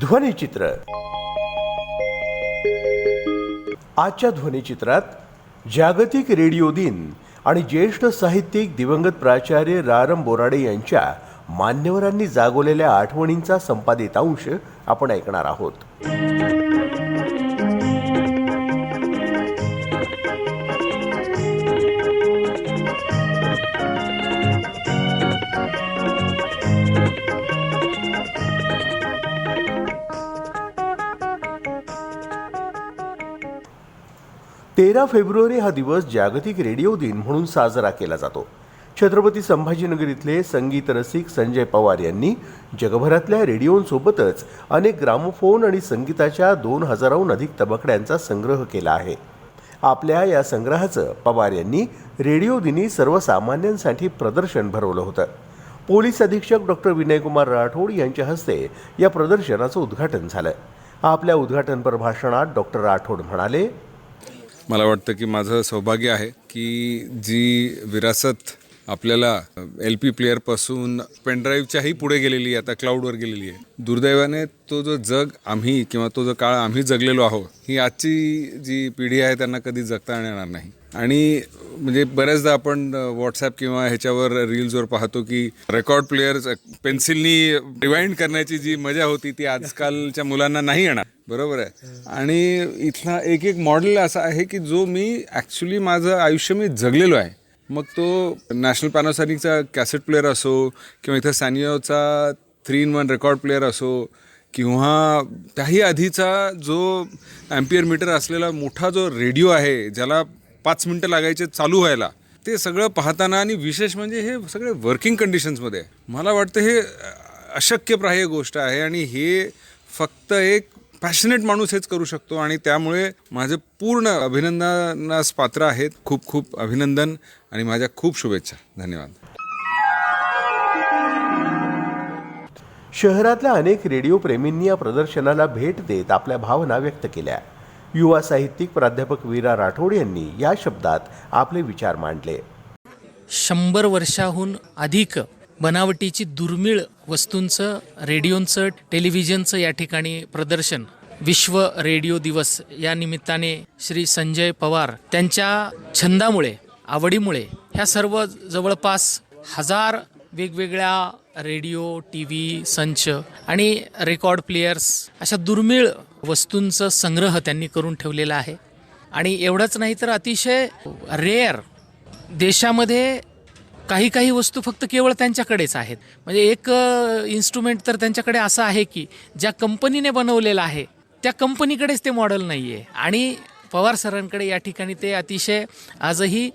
ध्वनिचित्र आजच्या ध्वनिचित्रात जागतिक रेडिओ दिन आणि ज्येष्ठ साहित्यिक दिवंगत प्राचार्य रारम बोराडे यांच्या मान्यवरांनी जागवलेल्या आठवणींचा संपादित अंश आपण ऐकणार आहोत. तेरा फेब्रुवारी हा दिवस जागतिक रेडिओ दिन म्हणून साजरा केला जातो. छत्रपती संभाजीनगर इथले संगीत रसिक संजय पवार यांनी जगभरातल्या रेडिओंसोबतच अनेक ग्रामोफोन आणि संगीताच्या दोन हजाराहून अधिक तबकड्यांचा संग्रह केला आहे. आपल्या या संग्रहाचं पवार यांनी रेडिओ दिनी सर्वसामान्यांसाठी प्रदर्शन भरवलं होतं. पोलीस अधीक्षक डॉक्टर विनयकुमार राठोड यांच्या हस्ते या प्रदर्शनाचं उद्घाटन झालं. आपल्या उद्घाटनपर भाषणात डॉक्टर राठोड म्हणाले मला वाटतं की माझं सौभाग्य आहे की जी विरासत आपल्याला एल पी प्लेअरपासून पेनड्राईव्हच्याही पुढे गेलेली आहे आता क्लाउडवर गेलेली आहे. दुर्दैवाने तो जो जग आम्ही किंवा तो जो काळ आम्ही जगलेलो आहोत ही आजची जी पिढी आहे त्यांना कधी जगता येणार नाही. आणि म्हणजे बऱ्याचदा आपण व्हॉट्सॲप किंवा ह्याच्यावर रील्सवर पाहतो की रेकॉर्ड प्लेयर्स पेन्सिलनी रिवाइंड करण्याची जी मजा होती ती आजकालच्या मुलांना नाही येणार. बरोबर आहे? आणि इथला एक एक मॉडेल असा आहे की जो मी ॲक्च्युली माझं आयुष्य मी जगलेलो आहे. मग तो नॅशनल पॅनासॉनिकचा कॅसेट प्लेअर असो किंवा इथं सॅनिओचा three in one record player असो किंवा त्याही आधीचा जो ॲम्पियर मीटर असलेला मोठा जो रेडिओ आहे ज्याला पाच मिनटं लागायचे चालू व्हायला. ते सगळं पाहताना आणि विशेष म्हणजे हे सगळे वर्किंग कंडिशन्समध्ये आहे मला वाटतं हे अशक्यप्राह्य गोष्ट आहे आणि हे फक्त एक पॅशनेट माणूस हेच करू शकतो आणि त्यामुळे माझे पूर्ण अभिनंदनास पात्र आहेत. खूप खूप अभिनंदन आणि माझ्या खूप शुभेच्छा. धन्यवाद. शहरातल्या अनेक रेडिओ प्रेमींनी या प्रदर्शनाला भेट देत आपल्या भावना व्यक्त केल्या. युवा साहित्यिक प्राध्यापक वीरा राठोड यांनी या शब्दात आपले विचार मांडले. शंभर वर्षाहून अधिक बनावटीची दुर्मिळ वस्तूंचं रेडिओंचं टेलिव्हिजनचं या ठिकाणी प्रदर्शन. विश्व रेडिओ दिवस या निमित्ताने श्री संजय पवार त्यांच्या छंदामुळे आवडीमुळे ह्या सर्व जवळपास हजार वेगवेगळ्या रेडिओ टी व्ही संच आणि रेकॉर्ड प्लेयर्स अशा दुर्मिळ वस्तूंचं संग्रह त्यांनी करून ठेवलेला आहे. आणि एवढंच नाही तर अतिशय रेअर देशामध्ये काही काही वस्तू फक्त केवळ त्यांच्याकडेच आहेत. म्हणजे एक इन्स्ट्रुमेंट तर त्यांच्याकडे असं आहे की ज्या कंपनीने बनवलेलं आहे त्या कंपनीकडेच ते मॉडेल नाही आहे आणि पवार सरांकडे या ठिकाणी ते अतिशय आजही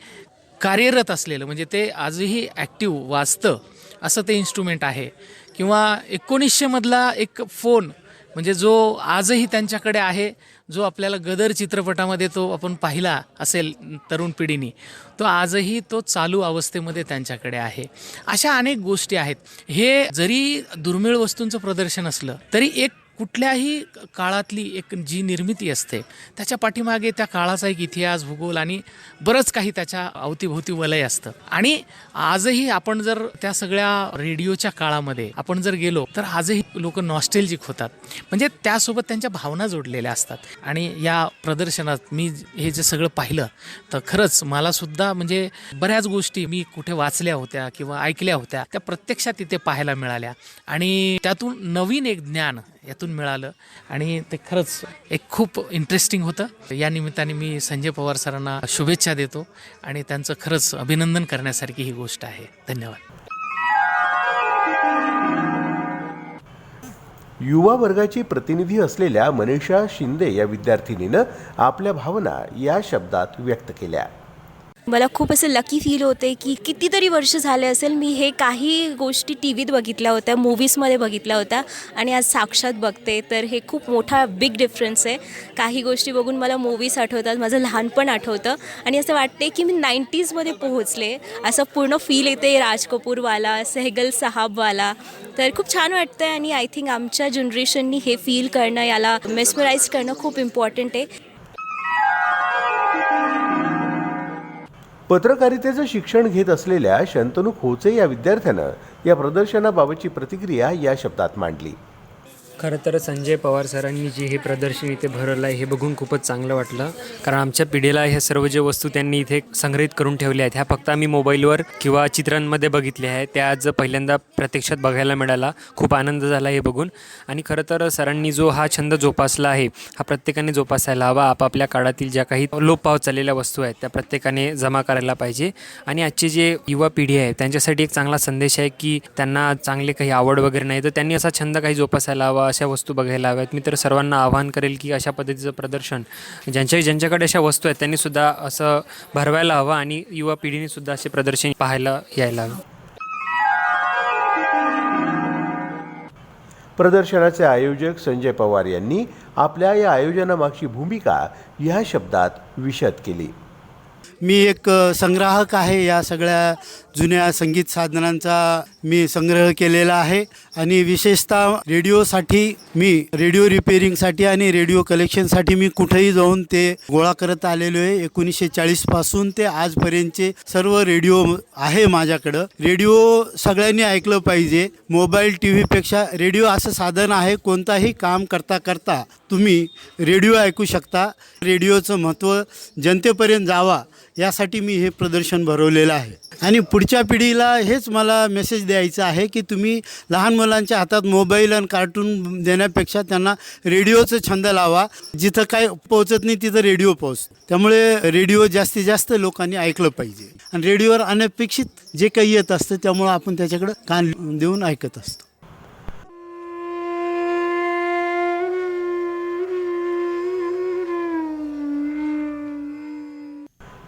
कार्यरत असलेलं म्हणजे ते आजही ॲक्टिव्ह वाचतं असं ते इन्स्ट्रुमेंट आहे. किंवा एकोणीसशेमधला एक फोन म्हणजे जो आजही त्यांच्याकडे आहे जो आपल्याला गदर चित्रपटामध्ये तो आपण पाहिला असेल तरुण पिढीनी तो आजही तो चालू अवस्थेमध्ये त्यांच्याकडे आहे. अशा अनेक गोष्टी आहेत. हे जरी दुर्मिळ वस्तूंचं प्रदर्शन असलं तरी एक कुठल्याही काळातली एक जी निर्मिती असते त्याच्या पाठीमागे त्या काळाचा एक इतिहास भूगोल आणि बरंच काही त्याच्या अवतीभोवती वलय असतं. आणि आजही आपण जर त्या सगळ्या रेडिओच्या काळामध्ये आपण जर गेलो तर आजही लोक नॉस्टेल्जिक होतात. म्हणजे त्यासोबत त्यांच्या भावना जोडलेल्या असतात. आणि या प्रदर्शनात मी हे जे सगळं पाहिलं तर खरंच मलासुद्धा म्हणजे बऱ्याच गोष्टी मी कुठे वाचल्या होत्या किंवा ऐकल्या होत्या त्या प्रत्यक्षात तिथे पाहायला मिळाल्या. आणि त्यातून नवीन एक ज्ञान यातून मिळालं. आणि ते खरंच एक खूप इंटरेस्टिंग होतं. या निमित्ताने मी संजय पवार सरांना शुभेच्छा देतो आणि त्यांचं खरंच अभिनंदन करण्यासारखी ही गोष्ट आहे. धन्यवाद. युवा वर्गाची प्रतिनिधी असलेल्या मनीषा शिंदे या विद्यार्थिनीनं आपल्या भावना या शब्दात व्यक्त केल्या. मला खूप असं लकी फील होते की कितीतरी वर्ष झाले असेल मी हे काही गोष्टी टी व्हीत बघितल्या होत्या मूवीजमध्ये बघितल्या होत्या आणि आज साक्षात बघते. तर हे खूप मोठा बिग डिफरन्स आहे. काही गोष्टी बघून मला मूवीज आठवतात माझं लहानपण आठवतं आणि असं वाटते की मी नाईन्टीजमध्ये पोहोचले. असं पूर्ण फील येते राज कपूरवाला सेहगल साहाबवाला. तर खूप छान वाटतं आहे आणि आय थिंक आमच्या जनरेशननी हे फील करणं याला मेस्मराईज करणं खूप इम्पॉर्टंट आहे. पत्रकारितेचं शिक्षण घेत असलेल्या शंतनू खोचे या विद्यार्थ्यानं या प्रदर्शनाबाबतची प्रतिक्रिया या शब्दात मांडली. खरं तर संजय पवार सरांनी जे हे प्रदर्शन इथे भरवलं आहे हे बघून खूपच चांगलं वाटलं. कारण आमच्या पिढीला ह्या सर्व जे वस्तू त्यांनी इथे संग्रहित करून ठेवल्या आहेत ह्या फक्त आम्ही मोबाईलवर किंवा चित्रांमध्ये बघितल्या आहेत. त्या आज पहिल्यांदा प्रत्यक्षात बघायला मिळाला. खूप आनंद झाला हे बघून. आणि खरं तर सरांनी जो हा छंद जोपासला आहे हा प्रत्येकाने जोपासायला हवा. आपापल्या काळातील ज्या काही लोप पावत चाललेल्या वस्तू आहेत त्या प्रत्येकाने जमा करायला पाहिजे. आणि आजची जे युवा पिढी आहे त्यांच्यासाठी एक चांगला संदेश आहे की त्यांना चांगले काही आवड वगैरे नाही तर त्यांनी असा छंद काही जोपासायला हवा. अशा वस्तू बघायला हव्यात. मी तर सर्वांना आवाहन करेल की अशा पद्धतीचं प्रदर्शन ज्यांच्या ज्यांच्याकडे अशा वस्तू आहेत त्यांनीसुद्धा असं भरवायला हवं आणि युवा पिढीनेसुद्धा असे प्रदर्शन पाहायला यायला हवं. प्रदर्शनाचे आयोजक संजय पवार यांनी आपल्या या आयोजनामागची भूमिका ह्या शब्दात विशद केली. मी एक संग्राहक आहे. या सगळ्या जुन्या संगीत साधनांचा मी संग्रह केलेला आहे. आणि विशेषतः रेडिओसाठी मी रेडिओ रिपेअरिंगसाठी आणि रेडिओ कलेक्शनसाठी मी कुठेही जाऊन ते गोळा करत आलेलो आहे. एकोणीसशे चाळीसपासून ते आजपर्यंतचे सर्व रेडिओ आहे माझ्याकडं. रेडिओ सगळ्यांनी ऐकलं पाहिजे. मोबाईल टी व्हीपेक्षा रेडिओ असं साधन आहे. कोणताही काम करता करता तुम्ही रेडिओ ऐकू शकता. रेडिओचं महत्त्व जनतेपर्यंत जावा. यासाठी मी हे प्रदर्शन भरवलेलं आहे. आणि पुढच्या पिढीला हेच मला मेसेज द्यायचा आहे की तुम्ही लहान मुलांच्या हातात मोबाईल आणि कार्टून देण्यापेक्षा त्यांना रेडिओचं छंद लावा. जिथं काय पोहोचत नाही तिथं रेडिओ पोहोच त्यामुळे रेडिओ जास्तीत जास्त लोकांनी ऐकलं पाहिजे. आणि रेडिओवर अनपेक्षित जे काही येत असतं त्यामुळं आपण त्याच्याकडं कान देऊन ऐकत असतो.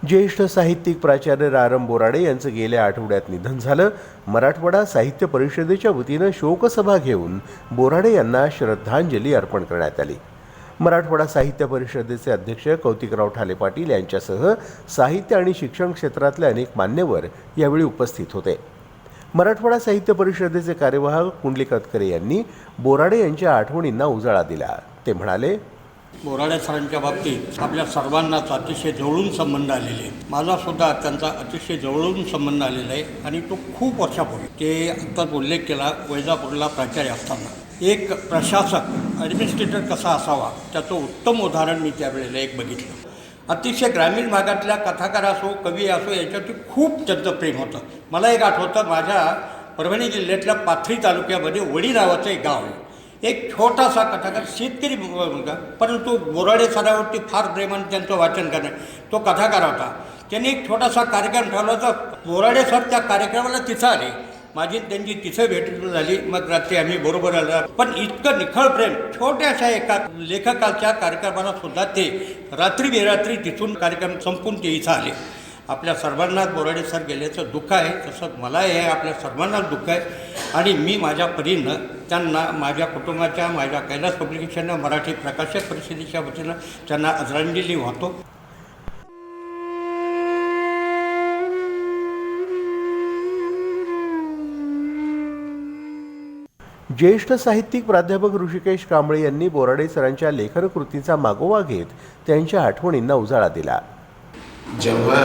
ज्येष्ठ साहित्यिक प्राचार्य रारम बोराडे यांचं गेल्या आठवड्यात निधन झालं. मराठवाडा साहित्य परिषदेच्या वतीनं शोकसभा घेऊन बोराडे यांना श्रद्धांजली अर्पण करण्यात आली. मराठवाडा साहित्य परिषदेचे अध्यक्ष कौतिकराव ठाले पाटील यांच्यासह साहित्य आणि शिक्षण क्षेत्रातले अनेक मान्यवर यावेळी उपस्थित होते. मराठवाडा साहित्य परिषदेचे कार्यवाहक कुंडली कतकरे यांनी बोराडे यांच्या आठवणींना उजाळा दिला. ते म्हणाले बोराडे सरांच्या बाबतीत आपल्या सर्वांनाच अतिशय जवळून संबंध आलेले आहेत. माझा सुद्धा त्यांचा अतिशय जवळून संबंध आलेला आहे आणि तो खूप वर्षापूर्वी. ते आत्ताच उल्लेख केला वैजापूरला प्राचार्य असताना. एक प्रशासक ॲडमिनिस्ट्रेटर कसा असावा त्याचं उत्तम उदाहरण मी त्यावेळेला एक बघितलं. अतिशय ग्रामीण भागातल्या कथाकार असो कवी असो याच्यावरती खूप त्यांचं प्रेम होतं. मला एक आठवतं माझ्या परभणी जिल्ह्यातल्या पाथरी तालुक्यामध्ये वडी नावाचं एक गाव आहे. एक छोटासा कथाकार शेतकरी होता परंतु बोराडे सरावरती फार प्रेमाने त्यांचं वाचन करणे तो कथाकार होता. त्यांनी एक छोटासा कार्यक्रम ठेवला तर बोराडे सर त्या कार्यक्रमाला तिथं आले. माझी त्यांची तिथं भेट झाली. मग रात्री आम्ही बरोबर आलो. पण इतकं निखळ प्रेम छोट्याशा एका लेखकाच्या कार्यक्रमाला सुद्धा ते रात्री बेरात्री तिथून कार्यक्रम संपून ते इथं आले. आपल्या सर्वांनाच बोराडे सर गेल्याचं दुःख आहे. तसंच मला हे आपल्या सर्वांनाच दुःख आहे. आणि मी माझ्या परीनं त्यांना माझ्या कुटुंबाच्या माझ्या कैलास पब्लिकेशननं मराठी प्रकाशक परिषदेच्या वतीनं त्यांना आदरांजली वाहतो. ज्येष्ठ साहित्यिक प्राध्यापक ऋषिकेश कांबळे यांनी बोराडे सरांच्या लेखनकृतीचा मागोवा घेत त्यांच्या आठवणींना उजाळा दिला. जेव्हा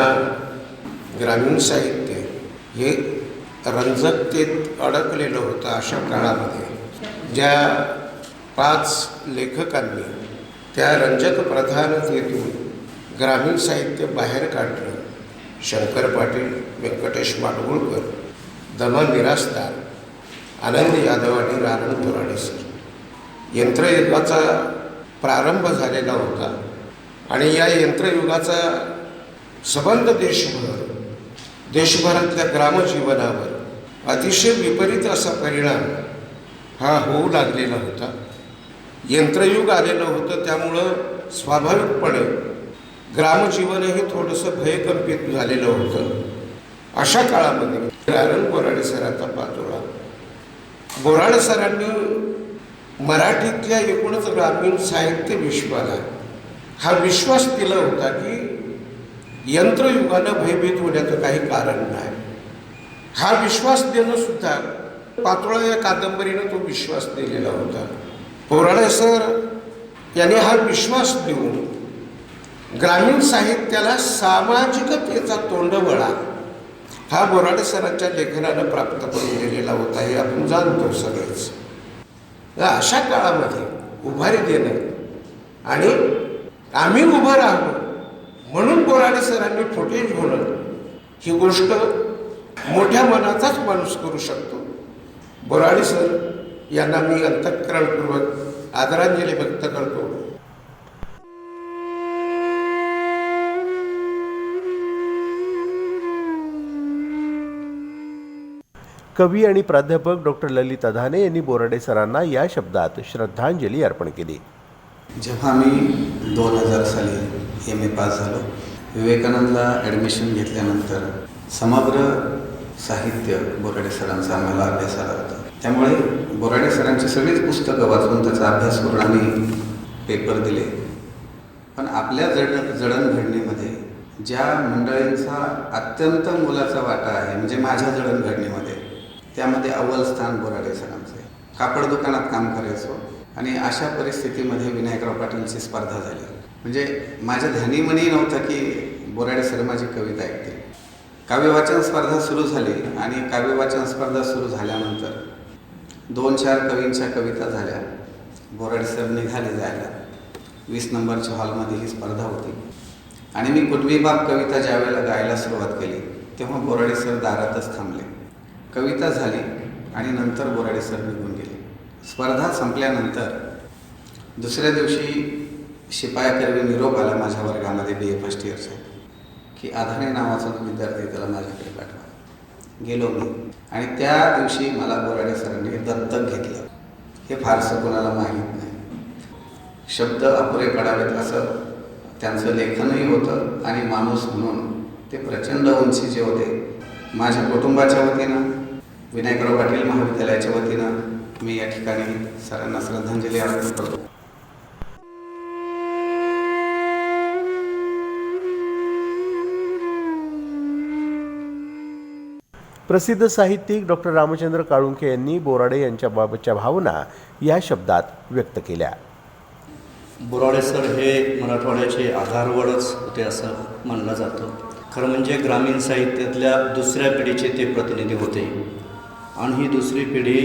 ग्रामीण साहित्य हे रंजकतेत अडकलेलं होतं अशा काळामध्ये ज्या पाच लेखकांनी त्या रंजक प्रधानतेतून ग्रामीण साहित्य बाहेर काढलं. शंकर पाटील व्यंकटेश माडगुळकर दमा मिरासदार आनंद यादव आणि रारण बोराडे सर. यंत्रयुगाचा प्रारंभ झालेला होता आणि या यंत्रयुगाचा सबंध देशभर देशभरातल्या ग्रामजीवनावर अतिशय विपरीत असा परिणाम हा होऊ लागलेला होता. यंत्रयुग आलेलं होतं त्यामुळं स्वाभाविकपणे ग्रामजीवनही थोडंसं भयकंपित झालेलं होतं. अशा काळामध्ये रारण बोराडे सरांचा पातोळा. बोराडे सरांनी मराठीतल्या एकूणच ग्रामीण साहित्य विश्वाला हा विश्वास दिला होता की यंत्रयुगानं भयभीत होण्याचं काही कारण नाही. हा विश्वास देणं सुद्धा पातोळा या कादंबरीनं तो विश्वास दिलेला होता. बोराडे सर यांनी हा विश्वास देऊन ग्रामीण साहित्याला सामाजिकतेचा तोंडवळा हा बोराडे सरांच्या लेखनानं प्राप्त करून दिलेला होता हे आपण जाणतो सगळेच. अशा काळामध्ये उभारी देणं आणि आम्ही उभं राहू म्हणून बोराडे सरांनी फुटेज होणं ही गोष्ट मोठ्या मनाचाच माणूस करू शकतो. बोराडे सर यांना मी अंतःकरणपूर्वक आदरांजली व्यक्त करतो. कवी आणि प्राध्यापक डॉक्टर ललित अधाने यांनी बोराडे सरांना या शब्दात श्रद्धांजली अर्पण केली. जेव्हा मी दोन हजार साली एम ए पास झालो. विवेकानंदला ॲडमिशन घेतल्यानंतर समग्र साहित्य बोराडे सरांचा आम्हाला अभ्यास आला होता. त्यामुळे बोराडे सरांची सगळीच पुस्तकं वाचून त्याचा अभ्यास करून आम्ही पेपर दिले. पण आपल्या जड जडणघडणीमध्ये ज्या मंडळींचा अत्यंत मोलाचा वाटा आहे म्हणजे माझ्या जडणघडणीमध्ये त्यामध्ये अव्वल स्थान बोराडे सरांचं आहे. कापड दुकानात काम करायचो आणि अशा परिस्थितीमध्ये विनायकराव पाटीलची स्पर्धा झाली. म्हणजे माझ्या ध्यानीमनी नव्हतं की बोराडे सर माझी कविता ऐकतील. काव्यवाचन स्पर्धा सुरू झाली आणि काव्यवाचन स्पर्धा सुरू झाल्यानंतर दोन चार कवींच्या कविता झाल्या. बोराडे सर निघाले जायला. वीस नंबरच्या हॉलमध्ये ही स्पर्धा होती. आणि मी कुटबी कविता ज्यावेळेला गायला सुरुवात केली तेव्हा बोराडे सर दारातच थांबले. कविता झाली आणि नंतर बोराडे सर निघून गेले. स्पर्धा संपल्यानंतर दुसऱ्या दिवशी शिपायाकरवी निरोप आला माझ्या वर्गामध्ये बी ए फर्स्ट इयरचा की आधाने नावाचा जो विद्यार्थी त्याला माझ्याकडे पाठवा. गेलो मी. आणि त्या दिवशी मला बोराडे सरांनी दत्तक घेतलं. हे फारसं कोणाला माहीत नाही. शब्द अपुरे पडावेत असं त्यांचं लेखनही होतं आणि माणूस म्हणून ते प्रचंड उंचीचे होते. माझ्या कुटुंबाच्या वतीनं विनायकराव पाटील महाविद्यालयाच्या वतीनं मी या ठिकाणी सरांना श्रद्धांजली अर्पण करतो. प्रसिद्ध साहित्यिक डॉक्टर रामचंद्र काळुंखे यांनी बोराडे यांच्याबाबतच्या भावना या शब्दात व्यक्त केल्या. बोराडे सर हे मराठवाड्याचे आधारवडच होते असं मानलं जातं. खरं म्हणजे ग्रामीण साहित्यातल्या दुसऱ्या पिढीचे ते प्रतिनिधी होते. आणि ही दुसरी पिढी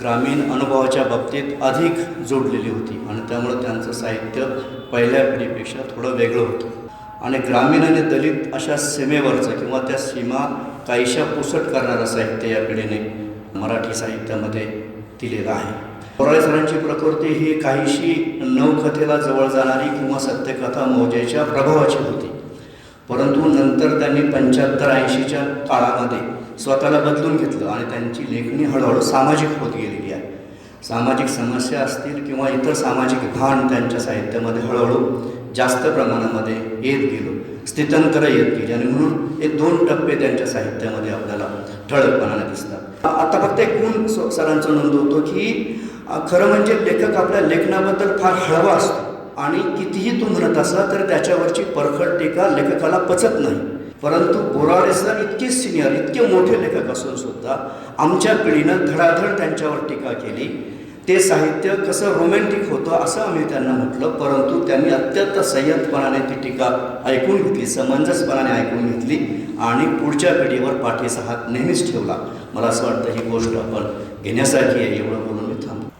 ग्रामीण अनुभवाच्या बाबतीत अधिक जोडलेली होती. आणि त्यामुळं त्यांचं साहित्य पहिल्या पिढीपेक्षा थोडं वेगळं होतं. आणि ग्रामीण आणि दलित अशा सीमेवरचं किंवा त्या सीमा काहीशा पुसट करणारं साहित्य या पिढीने मराठी साहित्यामध्ये दिलेलं आहे. बोराळे सरांची प्रकृती ही काहीशी नवकथेला जवळ जाणारी किंवा सत्यकथा मौजेच्या प्रभावाची होती. परंतु नंतर त्यांनी पंच्याहत्तर ऐंशीच्या काळामध्ये स्वतःला बदलून घेतलं आणि त्यांची लेखणी हळूहळू सामाजिक होत गेलेली आहे. सामाजिक समस्या असतील किंवा इतर सामाजिक भान त्यांच्या साहित्यामध्ये हळूहळू जास्त प्रमाणामध्ये येत गेलो. स्थितंतर येत गेली. आणि म्हणून हे दोन टप्पे त्यांच्या साहित्यामध्ये आपल्याला ठळकपणाने दिसतात. आता फक्त एक गुण सरांचा नोंद होतो की खरं म्हणजे लेखक आपल्या लेखनाबद्दल फार हळवा असतो. आणि कितीही तू म्हणत असला तर त्याच्यावरची परखड टीका लेखकाला पचत नाही. परंतु बोराडे सर इतके सिनियर इतके मोठे लेखक असून सुद्धा आमच्या पिढीनं धडाधड त्यांच्यावर टीका केली. ते साहित्य कसं रोमॅन्टिक होतं असं आम्ही त्यांना म्हटलं परंतु त्यांनी अत्यंत संयतपणाने ती टीका ऐकून घेतली समंजसपणाने ऐकून घेतली आणि पुढच्या पिढीवर पाठीचा हात नेहमीच ठेवला. मला असं वाटतं ही गोष्ट आपण घेण्यासारखी आहे एवढं बोलून मी थांबतो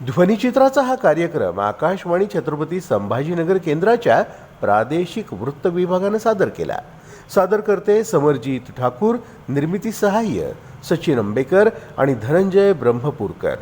ध्वनिचित्राचा हा कार्यक्रम आकाशवाणी छत्रपती संभाजीनगर केंद्राच्या प्रादेशिक वृत्त विभागानं सादर केला. सादर करते ठाकूर निर्मिती सहाय्य सचिन अंबेकर आणि धनंजय ब्रह्मपूरकर.